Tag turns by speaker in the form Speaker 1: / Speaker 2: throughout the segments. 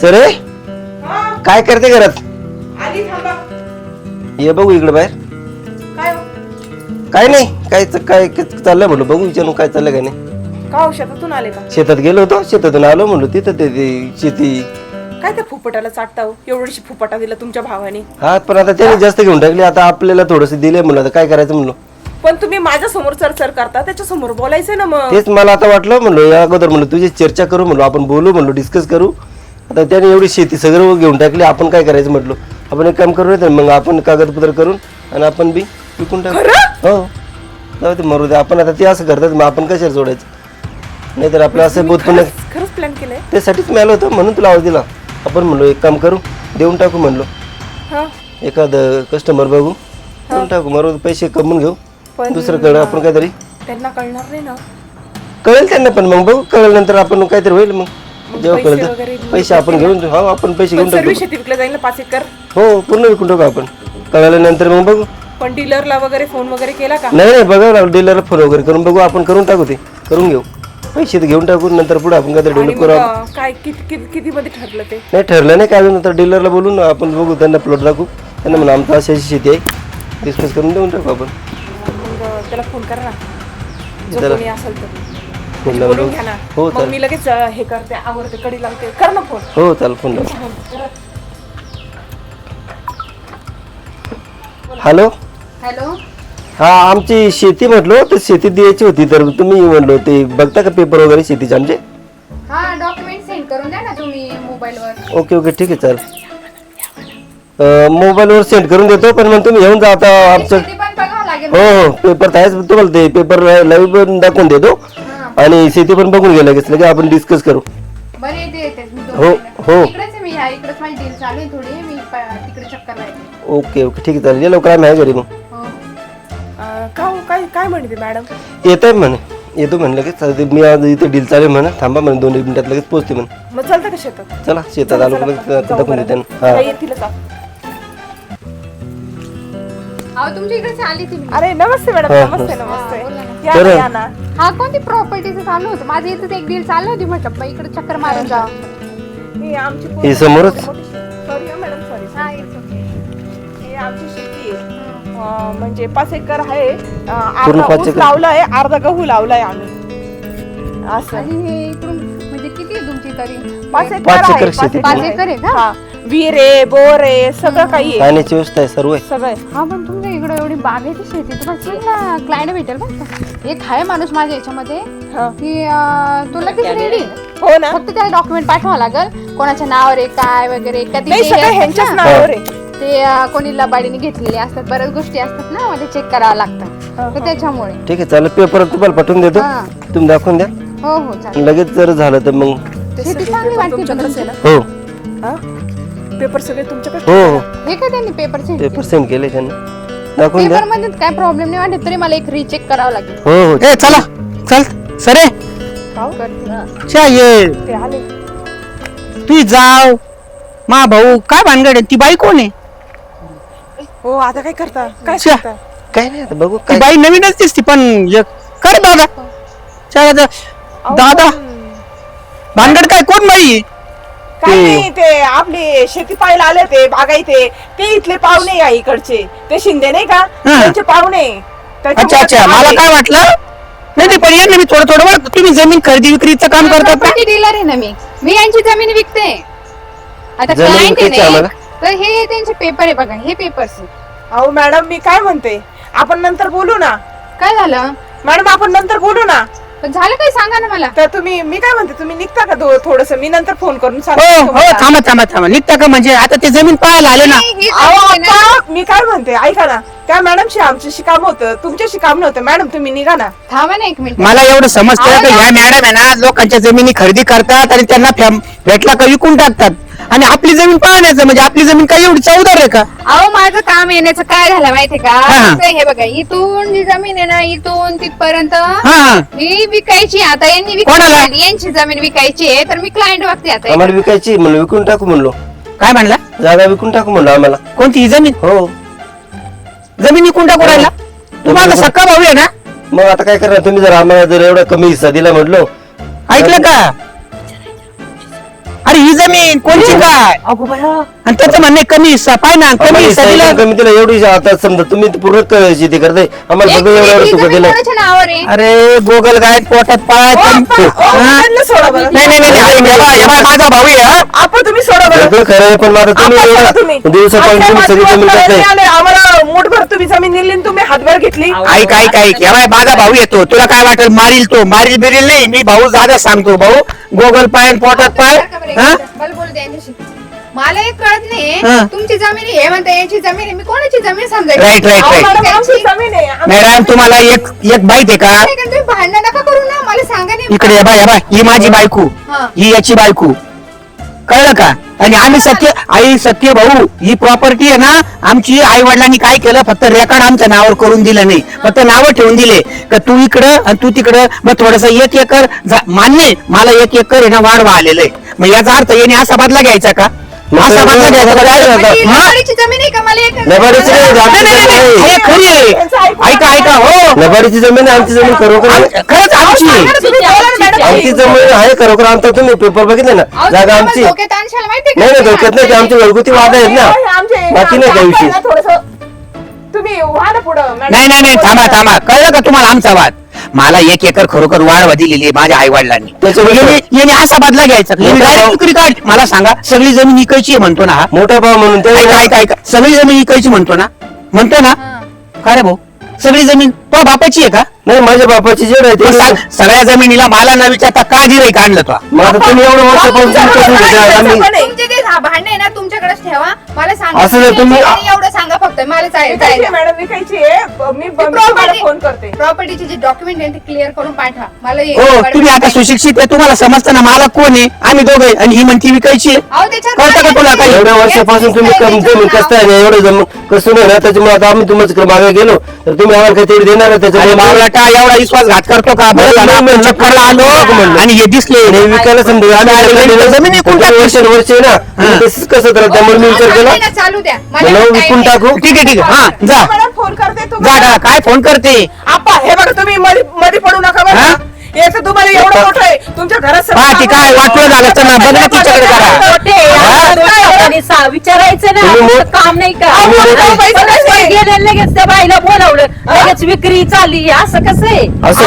Speaker 1: सरे
Speaker 2: हा?
Speaker 1: काय करते घरात?
Speaker 2: आली थांबा.
Speaker 1: ये बघू इकडे बाहेर.
Speaker 2: काय हो?
Speaker 1: काय नाही काय काय काय चाललंय म्हणलं बघू विचारून काय चाललंय काय नाही.
Speaker 2: का हो शेतातून आले का?
Speaker 1: शेतात गेलो होतो शेतातून आलो म्हणलो तिथं ते ते शेती.
Speaker 2: काय त्या फुपटाला चाटता हो? एवढीशी फुपटा दिला तुमच्या भावाने.
Speaker 1: हा पण आता त्याने जास्त घेऊन टाकली आता आपल्याला थोडस दिले म्हणलं आता काय करायचं म्हणलो.
Speaker 2: पण तुम्ही माझ्यासमोर चरचर करता त्याच्यासमोर बोलायचंय ना मग.
Speaker 1: तेच मला आता वाटलं म्हणलो या अगोदर म्हणलो तुझी चर्चा करू म्हणलो आपण बोलू म्हणलो डिस्कस करू. आता त्याने एवढी शेती सगळं घेऊन टाकली आपण काय करायचं म्हटलो? आपण एक काम करू तर मग आपण कागदपत्र करून आणि आपण बी विकून टाकू. हो. जाऊ ते मरू दे. आपण आता ते असं करतात मग आपण कशाला सोडायचं? नाहीतर आपलं असं बोध पण
Speaker 2: खरंच प्लॅन केलंय?
Speaker 1: त्यासाठीच मी आलो होतो म्हणून तुला आवाज दिला. आपण म्हणलो एक काम करू देऊन टाकू म्हणलो. एखादं कस्टमर बघू देऊन टाकू. मरू पैसे कमवून घेऊ. कळ आपण काहीतरी
Speaker 2: त्यांना कळणार नाही ना.
Speaker 1: कळेल त्यांना पण मग बघू कळल्यानंतर आपण काहीतरी होईल मग. जेव्हा
Speaker 2: पैसे वगैरे
Speaker 1: आपण घेऊन हो आपण पैसे घेऊन
Speaker 2: सर्व
Speaker 1: टाकू
Speaker 2: शेती विकलं जाईल ना पाच एकर?
Speaker 1: हो पूर्ण विकून टाकू आपण. कळल्यानंतर मग बघू.
Speaker 2: पण डीलरला वगैरे फोन वगैरे केला का?
Speaker 1: नाही नाही बघा ना डीलरला फोन वगैरे करून बघू. आपण करून टाकू ते. करून घेऊ. पैसे तर घेऊन टाकू नंतर पुढे आपण काहीतरी
Speaker 2: आणि
Speaker 1: डेव्हलप
Speaker 2: मग
Speaker 1: करू
Speaker 2: अं, काय किती किती किती मध्ये ठरलं ते?
Speaker 1: नाही ठरलं नाही काय अजून नंतर डीलरला बोलून आपण बघू त्यांना प्लॉट दाखवू. त्यांना म्हणा आमचं अशी अशी शेती आहे. डिस्कस करून देऊन टाकू आपण.
Speaker 2: मग अं, त्याला फोन करा ना. जो
Speaker 1: त्याला-
Speaker 2: कोणी असेल तर. बोलून
Speaker 1: लावून.
Speaker 2: घ्या ना.
Speaker 1: हो
Speaker 2: मग
Speaker 1: चालेल
Speaker 2: मी लगेच अं, हे करते आवडते कडी लावते. कर ना फोन.
Speaker 1: हो चालेल फोन लाव. हॅलो?
Speaker 3: हॅलो?
Speaker 1: हा आमची शेती म्हटलो तर शेती द्यायची होती तर तुम्ही म्हणलो ते बघता का पेपर वगैरे शेतीचे आमचे?
Speaker 3: हा डॉक्युमेंट सेंड करून द्या ना तुम्ही मोबाईलवर.
Speaker 1: ओके ओके ठीक आहे चालेल मोबाईलवर सेंड करून देतो पण मग तुम्ही घेऊन जा आता आमचं
Speaker 3: शेती पण बघावं लागेल
Speaker 1: हो हो पेपर तर आहेच तुम्हाला ते पेपर लाईव्ह पण दाखवून देतो. आणि शेती पण बघून गेलं लगेच लगे आपण डिस्कस करू.
Speaker 3: बरे येते मी
Speaker 1: हो. हो.
Speaker 3: इकडेच आहे मी ह्या इकडेच माझी डील चालू आहे थोडी. मी प- तिकडे चक्कर लावते.
Speaker 1: Okay okay. ठीक आहे चालेल. ये लवकर आम्ही आहे घरी मग.
Speaker 3: हो.
Speaker 2: अं, का हो, काय काय म्हणते मॅडम?
Speaker 1: येत आहे म्हणे. येतो म्हणे लगेच. आता मी आज इथे डील चालेल म्हणा. थांबा म्हणे दोन मिनिटात लगेच पोहोचते म्हणे.
Speaker 2: मग चालतं का शेतात?
Speaker 1: चला शेतात आलो
Speaker 2: जाऊ
Speaker 1: दाखवून. देते हा.
Speaker 2: येतीलच आप.
Speaker 3: अहो तुमच्या इकडे आली ती मी.
Speaker 2: अरे नमस्ते मॅडम
Speaker 1: हा,
Speaker 2: नमस्ते
Speaker 3: हा,
Speaker 2: नमस्ते.
Speaker 3: बोला. ना.
Speaker 2: या ना या ना.
Speaker 3: हा कोणती प्रॉपर्टीचं चालू होतं? माझं इथं एक डील चालू होती म्हटलं बाई इकडे चक्कर मारून जा.
Speaker 2: ही आमची
Speaker 1: ही समोरच?
Speaker 2: सॉरी मॅडम सॉरी
Speaker 3: हा it's okay.
Speaker 2: ही आमची शेती आहे. अं, म्हणजे पाच एकर आहे. अं,
Speaker 1: पूर्ण
Speaker 2: अर्धा
Speaker 1: पाच
Speaker 2: ऊस
Speaker 1: एकर?
Speaker 2: लावलाय अर्धा गहू लावलाय आम्ही. असं.
Speaker 3: आणि हे इकडून म्हणजे किती आहे तुमची तरी?
Speaker 2: पाच एकर
Speaker 1: पाच
Speaker 2: आहे,
Speaker 1: एकर
Speaker 2: पाच
Speaker 1: शेती.
Speaker 3: पाच एकर आहे का?
Speaker 2: हा. आहे बोर सगळं काही आहे.
Speaker 1: पाण्याची व्यवस्था आहे सर्व आहे.
Speaker 2: सगळं आहे.
Speaker 3: हा पण तुमच्या इकडे एवढी बागेची शेती तुम्हाला क्लायंट भेटेल का? एक आहे माणूस माझ्या याच्यामध्ये
Speaker 2: हा.
Speaker 3: की अं, तो लगेच रेडी
Speaker 2: हो ना.
Speaker 3: फक्त त्याला डॉक्युमेंट पाठवावं लागेल कोणाच्या नावावर आहे काय वगैरे कधी
Speaker 2: नाही सगळं ह्यांच्याच नावावर आहे.
Speaker 3: ते अं, कोणी लबाडीने घेतलेले असतात बऱ्याच गोष्टी असतात ना मध्ये चेक करावं लागतं. तर त्याच्यामुळे.
Speaker 1: ठीक आहे चालेल पेपर तुम्हाला पाठवून देतो.
Speaker 3: हा.
Speaker 1: तुम्ही दाखवून द्या.
Speaker 3: हो हो चालेल.
Speaker 1: लगेच जर झालं तर मग
Speaker 2: ते
Speaker 3: शेती चांगली वाटते
Speaker 2: तुमच्याकडेच आहे ना?
Speaker 1: हो.
Speaker 2: हा? पेपर सगळे तुमच्याकडे?
Speaker 1: हो हो.
Speaker 3: हे काय त्यांनी पेपर सेंड
Speaker 1: पेपर सेंड केले त्यांनी. दाखवून द्या.
Speaker 3: पेपरमध्ये काय प्रॉब्लेम नाही वाटत तरी मला एक रिचेक करावं लागेल.
Speaker 1: हो हो.
Speaker 4: ए चला. चल. सरे.
Speaker 3: करते.
Speaker 4: च्या ये.
Speaker 2: ते आले.
Speaker 4: तू जाव. मा भाऊ काय भानगड आहे? ती बाई कोण आहे?
Speaker 2: हो आता काय करता? काय. करता?
Speaker 1: काय नाही आता बघू
Speaker 4: ती
Speaker 1: काय
Speaker 4: बाई नवीनच दिसती पण एक काय दादा. च्या दादा. भानगड काय कोण बाई?
Speaker 2: काय नाही ते आपली शेती पाहायला आले ते बागायते ते. इथले पाहुणे या इकडचे. ते शिंदे नाही का? त्यांचे पाहुणे.
Speaker 4: अच्छा
Speaker 2: त्याच्यामुळे
Speaker 4: अच्छा मला. काय वाटलं? नाही नाही पण ना मी थोडं थोडं बघ तुम्ही जमीन खरेदी विक्रीचं काम करतात ना?
Speaker 3: प्रॉपर्टी डीलर आहे ना मी. मी यांची जमीन विकते. आता
Speaker 1: जमीन
Speaker 3: क्लायंट
Speaker 1: विकायची
Speaker 3: आहे ना
Speaker 1: आम्हाला?
Speaker 3: तर हे त्यांचे पेपर आहे बघा हे पेपर्स
Speaker 2: अहो मॅडम मी काय म्हणते? आपण नंतर बोलू ना.
Speaker 3: काय झालं?
Speaker 2: मॅडम आपण नंतर बोलू ना.
Speaker 3: पण झालं काय सांगा ना मला.
Speaker 2: तर तुम्ही मी काय म्हणते तुम्ही निघता का थोडस? मी नंतर फोन करून
Speaker 4: हो
Speaker 2: सांगते
Speaker 4: हो
Speaker 2: तुम्हाला.
Speaker 4: थांबा थांबा थांबा. निघता का म्हणजे? आता ते जमीन पाहायला आले ना.
Speaker 3: हे- हे
Speaker 2: अहो, मी काय म्हणते ऐका ना. त्या मॅडमशी आमच्याशी काम होतं तुमच्याशी काम नव्हतं. मॅडम तुम्ही निघा ना.
Speaker 3: थांबा ना एक मिनिट.
Speaker 4: मला एवढं समजतं की ह्या मॅडम आहे ना लोकांच्या जमिनी खरेदी करतात आणि त्यांना फॅम- भेटला का विकून टाकतात. आणि आपली जमीन पाहण्याचं म्हणजे आपली जमीन काय एवढी चौदार आहे का?
Speaker 3: अहो माझं काम येण्याचं काय झालं माहितीये का?
Speaker 4: हा.
Speaker 3: फक्त हे बघा इथून जी जमीन आहे ना इथून तिथपर्यंत
Speaker 4: हा हा.
Speaker 3: ही विकायची आता यांनी
Speaker 4: कोणाला?
Speaker 3: विकायची यांची जमीन विकायची आहे तर मी क्लायंट बघते आता
Speaker 1: आम्हाला विकायची म्हणलं विकून टाकू म्हणलो.
Speaker 4: काय म्हणला?
Speaker 1: जागा विकून टाकू म्हणलो आम्हाला.
Speaker 4: कोणती ही जमीन?
Speaker 1: हो.
Speaker 4: जमीन विकून टाकू राहिला? तुम्हाला सक्का भाऊ आहे ना?
Speaker 1: मग आता काय करणार? तुम्ही जर आम्हाला जर एवढा कमी हिस्सा दिला म्हटलो
Speaker 4: ऐकलं का? अरे ही जमीन कोणची काय?
Speaker 1: अगो बाया.
Speaker 4: आणि त्याचं म्हणणे कमी हिस्सा पाय ना कमी
Speaker 1: आम्हाला
Speaker 4: हिस्सा दिला
Speaker 1: कमी दिला एवढी आता समजा तुम्ही पूर्ण क- शेती करताय आम्हाला
Speaker 3: एक
Speaker 1: फक्त एवढं
Speaker 3: मिनिट,
Speaker 1: एवढं
Speaker 3: ही
Speaker 1: तुका
Speaker 3: जमीन
Speaker 1: दिलं.
Speaker 3: कोणाच्या नावावर आहे?
Speaker 4: अरे गोगल गाय पोटात पाय हा?
Speaker 2: त्यांना सोडा बरं.
Speaker 4: नाही नाही नाही नाही, हे माझा भाऊ आहे हा.
Speaker 2: आपण तुम्ही सोडा बरं.
Speaker 1: सगळं खरं आहे पण आता तुम्ही
Speaker 2: आपण सोडा तुम्ही.
Speaker 1: एवढं दिवसापासून
Speaker 2: आपल्या
Speaker 1: तुम्ही सगळी जमीन
Speaker 2: करायला
Speaker 1: करताय.
Speaker 2: आले. आम्हाला मूठभर तुम्ही जमीन दिली आणि तुम्ही हातभर घेतली.
Speaker 4: ऐक ऐक ऐक. या बाय, माझा भाऊ येतो. तुला काय वाटेल मारील तो. मारील बिरील नाही. मी भाऊ जागा सांगतो भाऊ. गोगल पाय आणि पोटात पाय. हा?
Speaker 3: मला बोलू दे यांच्याशी. मला एक कळत नाही. तुमची जमीन आहे, हे म्हणता यांची जमीन आहे. मी कोणाची जमीन समजायची?
Speaker 4: राईट राईट राईट
Speaker 2: मॅडम, आमची जमीन आहे. आम्ही-
Speaker 4: मॅडम तुम्हाला एक एक माहिती आहे का?
Speaker 3: नाही तुम्ही भांडण नका करू ना. मला सांगा नाही
Speaker 4: इकडे या बाय या बाय. ही माझी बायको.
Speaker 3: हा.
Speaker 4: ही याची बायको. कळलं का? आणि आम्ही सत्य आई सत्य भाऊ ही प्रॉपर्टी आहे ना आमची आई वडिलांनी काय केलं? फक्त रेकॉर्ड आमच्या नावावर करून दिलं नाही. फक्त नावं ठेवून दिले. का तू इकडं आणि तू तिकडं मग थोडस एक एकर मान्य मला एक एकर आहे ना वाढवा आलेलं आहे. मग याचा अर्थ याने असा बदला घ्यायचा का? असा? हा?
Speaker 3: लबाडीची जमीन आहे का मला एक
Speaker 1: लबाडीची नाही,
Speaker 4: नाही, नाही, नाही, नाही, हे खरी आहे ऐका ऐका हो
Speaker 1: नबाडीची जमीन आहे आमची जमीन खरोखर आहे.
Speaker 4: खरंच आमची आहे.
Speaker 2: सांगा ना तुम्ही, बोला ना मॅडम.
Speaker 1: आमची जमीन आहे खरोखर आमचा तुम्ही पेपर बघितले ना
Speaker 3: अहो,
Speaker 1: जागा
Speaker 3: तुम्ही
Speaker 1: आमची
Speaker 3: आम्हाला धोक्यात आणशाल माहितीये का?
Speaker 1: नाही नाही धोक्यात नाही ते आमचे घरगुती वाद आहेत ना बाकी नाही विषय
Speaker 2: थोडंसं- तुम्ही व्हा ना पुढं मॅडम.
Speaker 4: नाही नाही नाही थांबा थांबा कळलं का तुम्हाला आमचा वाद मला एक एकर खरोखर वाढवा दिलेली आहे माझ्या आई वडिलांनी याने असा बदला घ्यायचा.
Speaker 1: भाऊ-
Speaker 4: विक्री काढ. मला सांगा सगळी जमीन इकायची आहे म्हणतो ना
Speaker 1: मोठा भाव म्हणून
Speaker 4: सगळी जमीन इकायची म्हणतो ना? म्हणतो ना. का रे भाऊ? सगळी जमीन तो बापाची आहे का?
Speaker 1: नाही माझ्या बापाची जेड आहे
Speaker 4: सगळ्या जमिनीला मला न विचारता का जिरे काढलं तो?
Speaker 1: तुम्ही एवढं वर्षापासून तुम्ही कसं घेताय? आम्ही
Speaker 3: तुमचे ते हा भांडे आहे ना तुमच्याकडेच ठेवा. मला सांगा
Speaker 1: असं तुम्ही-
Speaker 3: एवढं सांगा फक्त मला चालेल
Speaker 2: आहे, मॅडम विकायची आहे. मी ब- मी तुम्हाला फोन करते.
Speaker 3: प्रॉपर्टीचे जे डॉक्युमेंट आहे ते क्लिअर करून पाठवा. मला हे-
Speaker 4: हो तुम्ही आता सुशिक्षित आहे तुम्हाला समजतं ना मला कोण आहे? आम्ही दोघे आणि ही म्हणती विकायची आहे.
Speaker 3: अहो, त्याच्यावर
Speaker 4: कळतं का
Speaker 3: काय
Speaker 4: तुला काही?
Speaker 1: एवढ्या वर्षापासून तुम्ही
Speaker 3: याची
Speaker 1: कम जमीन
Speaker 3: नाव-
Speaker 1: कसं आहे? एवढं जमीन कसं नाही ना त्याच्यामुळे आता आम्ही तुमच्या मागे गेलो. तर तुम्ही आम्हाला काहीतरी देणार आहे
Speaker 4: आणि
Speaker 1: त्याच्यामुळे
Speaker 4: बावलाटा एवढा विश्वासघात करतो का? बरं झालं आपण चक्करला आलो. आणि हे दिसले.
Speaker 1: नाही, विकायला समजा आम्ही
Speaker 4: जमीन-
Speaker 1: नाही.
Speaker 4: जमीन विकून.
Speaker 1: वर्षानुवर्षे आहे ना. तुम्ही तसंच कसं करा त्यामुळे मी विचार केला.
Speaker 3: ना, चालू द्या. मला
Speaker 1: मला
Speaker 3: काही
Speaker 1: विकून. टाकू?
Speaker 4: ठीक आहे ठीक आहे. हा जा.
Speaker 2: मॅडम फोन करते
Speaker 4: जा जा, काय फोन करते?
Speaker 2: आप्पा हे बघा तुम्ही मध्ये मध्ये पडू नका बरं
Speaker 4: हा?
Speaker 2: याचं तुम्हाला एवढं मोठं आहे. तुमच्या घरात
Speaker 4: ती काय वाटलं झालं तर ना, बघ ना तिच्याकडे जरा.
Speaker 5: विचारायचं ना
Speaker 1: तुम्ही
Speaker 5: काम नाही का?
Speaker 2: पैसे नाही.
Speaker 5: गेले लगेच त्या बाईला बोलावलं. लगेच विक्री चालली. असं कसं आहे?
Speaker 1: असं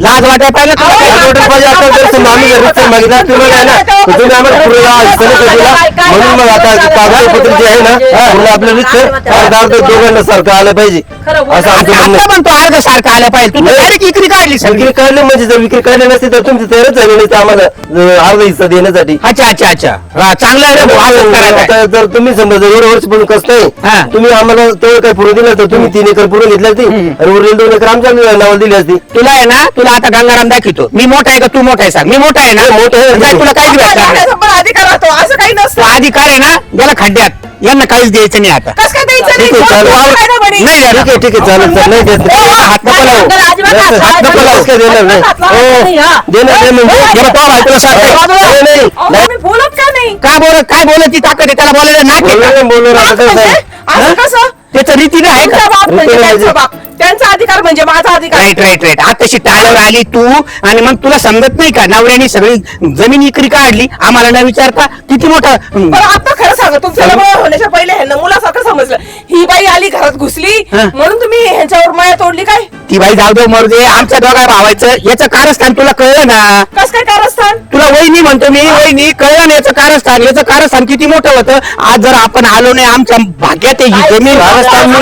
Speaker 4: लाज वाटाय पाहिलं तुला काय?
Speaker 1: पाहिजे. आम्ही मागितला तुम्ही आहे ना तर तुम्ही आम्हाला पुढे हिस्सा दिला. म्हणून मग आता कागदपत्र जे आहे ना पूर्ण आपलं रिक्त अर्ध दोघांना सारखं आलं पाहिजे. असं आमचं म्हणणं आहे.
Speaker 4: म्हणतो अर्ध सारखं आलं पाहिजे. तू
Speaker 1: नाही.
Speaker 4: डायरेक्ट इकडे काढली सगळी.
Speaker 1: विक्री काढली म्हणजे जर विक्री काढली नसती तर तुमची तयारच झाली नसती आम्हाला अं, अर्धा हिस्सा देण्यासाठी.
Speaker 4: अच्छा अच्छा अच्छा. हा, चांगलं आहे रे भाऊ, असंच करायचं आहे.
Speaker 1: आता जर तुम्ही समजा जर एवढं वर्ष पण कसं
Speaker 4: हा.
Speaker 1: नाही तुम्ही आम्हाला तेवढं काही पुढे दिलं तर तुम्ही तीन एकर पुढे घेतली असती आणि उरलेली दोन एकर आमच्या नावाला दिली असती.
Speaker 4: तुला आहे ना तुला आता गंगाराम दाखवतो. मी मोठा आहे का तू मोठा आहे सांग. मी मोठा आहे ना?
Speaker 1: मोठा आहे.
Speaker 4: तुला काहीच भेटणार नाही.
Speaker 2: राहतो असं काही
Speaker 4: तो
Speaker 2: नसतं
Speaker 4: अधिकार आहे ना याला खड्ड्यात. यांना काहीच द्यायचं नाही आता.
Speaker 2: कसं काय द्यायचं
Speaker 1: ठीक आहे,
Speaker 2: नाही?
Speaker 1: चालेल.
Speaker 2: कोण काय नाही म्हणे?
Speaker 4: नाही.
Speaker 1: ठीक आहे ठीक आहे चालेल चालेल. नाही देत.
Speaker 4: हात नको लावू.
Speaker 5: अजिबात हात
Speaker 1: हात नको लावू, काय देणार नाही हो देणार नाही म्हणजे
Speaker 2: अहो, बोलत का नाही?
Speaker 4: काय बोलत काय बोलत ती ताकद आहे? त्याला बोलायला नाक आहे
Speaker 1: बोललो
Speaker 4: का?
Speaker 1: नाही, बोललो नाही, आता? कसं? आहे?
Speaker 2: असं कसं?
Speaker 4: त्याचं रीतीने आहे
Speaker 2: तुमचा
Speaker 4: का
Speaker 2: म्हणजे त्यांचा
Speaker 1: म्हणजे-
Speaker 2: बाप. त्यांचा अधिकार म्हणजे माझा अधिकार
Speaker 4: राईट राईट राईट आता तशी टाळ्यावर आली तू आणि मग तुला समजत नाही का? नवऱ्याने सगळी जमीन इकरी काढली. आम्हाला न विचारता किती मोठा.
Speaker 2: पण आता खरं सांगा तुमचं लग्न होण्याच्या पहिले ह्यांना मुलासारखं समजलं. ही बाई आली घरात घुसली
Speaker 4: हा.
Speaker 2: म्हणून तुम्ही ह्यांच्यावर माया तोडली काय?
Speaker 4: ती बाई जाऊ दे मरू दे. आमच्या दोघा भावायचं याचं कारस्थान तुला कळलं ना?
Speaker 2: कस काय कारस्थान?
Speaker 4: तुला वहिनी म्हणतो मी वहिनी कळलं ना याचं कारस्थान? याचं कारस्थान किती मोठं होतं? आज जर आपण आलो नाही आमच्या भाग्यात आहे ही? जमीन
Speaker 1: कारस्थान
Speaker 4: हा?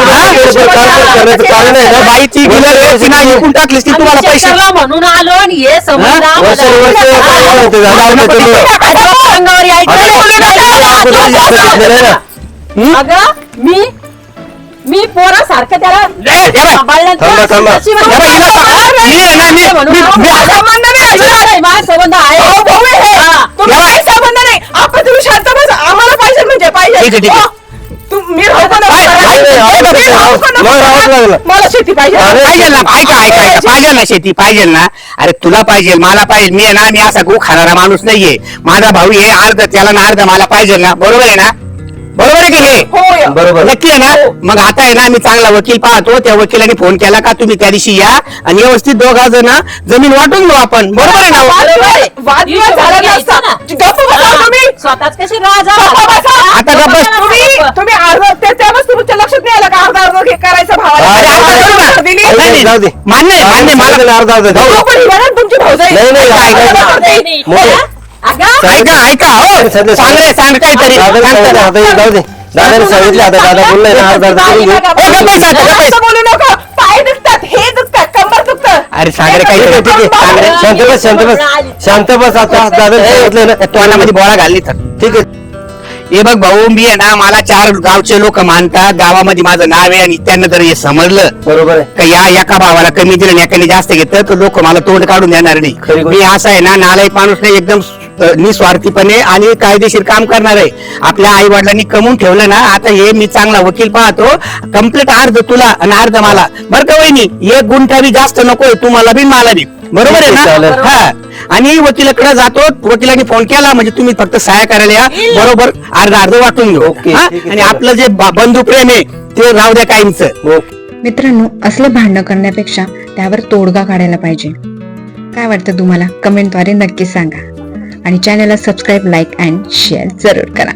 Speaker 1: कारण आहे ना
Speaker 4: बाईची नाही विकून टाकलीस ती तुम्हाला पैसे.
Speaker 5: म्हणून आलो आणि हे समजलं
Speaker 4: हा?
Speaker 1: काय
Speaker 5: अंगावर यायचं?
Speaker 1: आता
Speaker 5: मी मी पोरासारखं त्याला
Speaker 4: ए, ए,
Speaker 5: सांभाळलं तर
Speaker 1: थांबा, थांबा.
Speaker 5: नशीब
Speaker 4: या बाई, हिला सांग. मी आहे ना, मी-
Speaker 5: म्हणून
Speaker 4: मी- मी-
Speaker 5: माझा
Speaker 2: संबंध नाही अजिबात.
Speaker 5: नाही, माझा संबंध आहे
Speaker 2: अहो, भाऊ आहे हे.
Speaker 5: हा.
Speaker 2: तुम्हाला काही संबंध नाही आपण तुम्ही शांत बस आम्हाला पाहिजे म्हणजे
Speaker 4: ठीक आहे,
Speaker 2: पाहिजे
Speaker 4: ठीक आहे.
Speaker 2: हो. तुम- मी राहू का नको?
Speaker 1: नाही, नाही, राहू
Speaker 2: मी
Speaker 1: नको,
Speaker 2: राहू का नको?
Speaker 1: मग राहावंच लागलं.
Speaker 2: मला शेती पाहिजे
Speaker 1: अरे,
Speaker 4: पाहिजे ना ऐका ऐका ऐका पाहिजे ना शेती पाहिजे ना अरे तुला पाहिजे मला पाहिजे मी आहे ना मी असा गो खाणारा माणूस नाहीये माझा भाऊ आहे अर्ध त्याला ना अर्ध मला पाहिजे ना बरोबर आहे ना बरोबर आहे की नाही
Speaker 2: हो.
Speaker 1: बरोबर
Speaker 4: नक्की आहे ना मग आता आहे ना मी चांगला वकील पाहतो त्या वकिलाने फोन केला का तुम्ही त्या दिवशी या आणि व्यवस्थित दोघा जण जमीन वाटून घेऊ आपण बरोबर आहे ना.
Speaker 2: वादविवाद झाला नसता. गप्प बसा
Speaker 5: हा.
Speaker 2: तुम्ही
Speaker 5: स्वतःच कशी राजा
Speaker 2: गप्पा बसा.
Speaker 4: आता गप्प बस.
Speaker 2: तुम्ही तुम्ही अर्ध ते त्यावेळेस तुमच्या लक्षात नाही आलं का अर्धा अर्ध हे करायचं भावाला
Speaker 1: अरे,
Speaker 2: अर्धा
Speaker 1: अरे,
Speaker 2: अर्ध
Speaker 1: अरे,
Speaker 2: दिली.
Speaker 1: अरे,
Speaker 4: नाही, नाही.
Speaker 1: जाऊ दे.
Speaker 4: मान्य आहे, मान्य आहे. मला
Speaker 1: अर्धा अर्धा जाऊ.
Speaker 2: पण ही तुमची.
Speaker 1: नाही, नाही, ऐका, ऐका. मोठे.
Speaker 4: ऐका ऐका हो.
Speaker 1: सांगितलं,
Speaker 4: सांग रे सांग काहीतरी
Speaker 1: दादाने
Speaker 4: सांग
Speaker 1: सांगितलं,
Speaker 4: तर.
Speaker 1: आता जाऊ दे दादाने सांगितलं आता दादा बोललाय ना अर्धा अर्धा करून घेऊ
Speaker 4: ओ, गप्प बस आता, गप्प बस.
Speaker 2: असं बोलू नका. पाय दुखतात हे दुखतात कंबर
Speaker 4: अरे
Speaker 1: ठीक आहे, ठीक आहे.
Speaker 4: सागरे
Speaker 1: शांत बस शांत बस शांत बस. आता दादा सांगितलं ना.
Speaker 4: तोंडामध्ये बोळा घालली तर
Speaker 1: ठीक आहे.
Speaker 4: हे बघ भाऊ मी आहे ना मला चार गावचे लोक मानतात. गावामध्ये माझं नाव आहे आणि त्यांना जर हे समजलं
Speaker 1: बरोबर आहे.
Speaker 4: का या एका भावाला कमी दिलं आणि एकाने जास्त घेतलं तर लोक मला तोंड काढून देणार नाही.
Speaker 1: गोष्ट.
Speaker 4: मी असं आहे ना नालायक माणूस नाही एकदम निस्वार्थीपणे आणि कायदेशीर काम करणार आहे. आपल्या आई वडिलांनी कमवून ठेवलं ना आता हे मी चांगला वकील पाहतो. कंप्लीट अर्ध तुला आणि अर्ध मला. बरं का वहिनी एक गुंठा बी जास्त नकोय तुम्हाला बी मला बी. बरोबर आहे. ना? हा. आणि वकिलाकडे जातो वकिलांनी फोन केला म्हणजे तुम्ही फक्त सहाय्य करायला या. बरोबर अर्ध अर्ध वाटून घेऊ. आणि. आपलं जे बंधू प्रेम आहे ते राहू द्या काहींचं
Speaker 1: ओके.
Speaker 6: मित्रांनो असले भांडणं करण्यापेक्षा त्यावर तोडगा काढायला पाहिजे. काय वाटतं तुम्हाला? कमेंटद्वारे नक्की सांगा. आणि चॅनलला सबस्क्राईब लाईक अँड शेअर जरूर करा.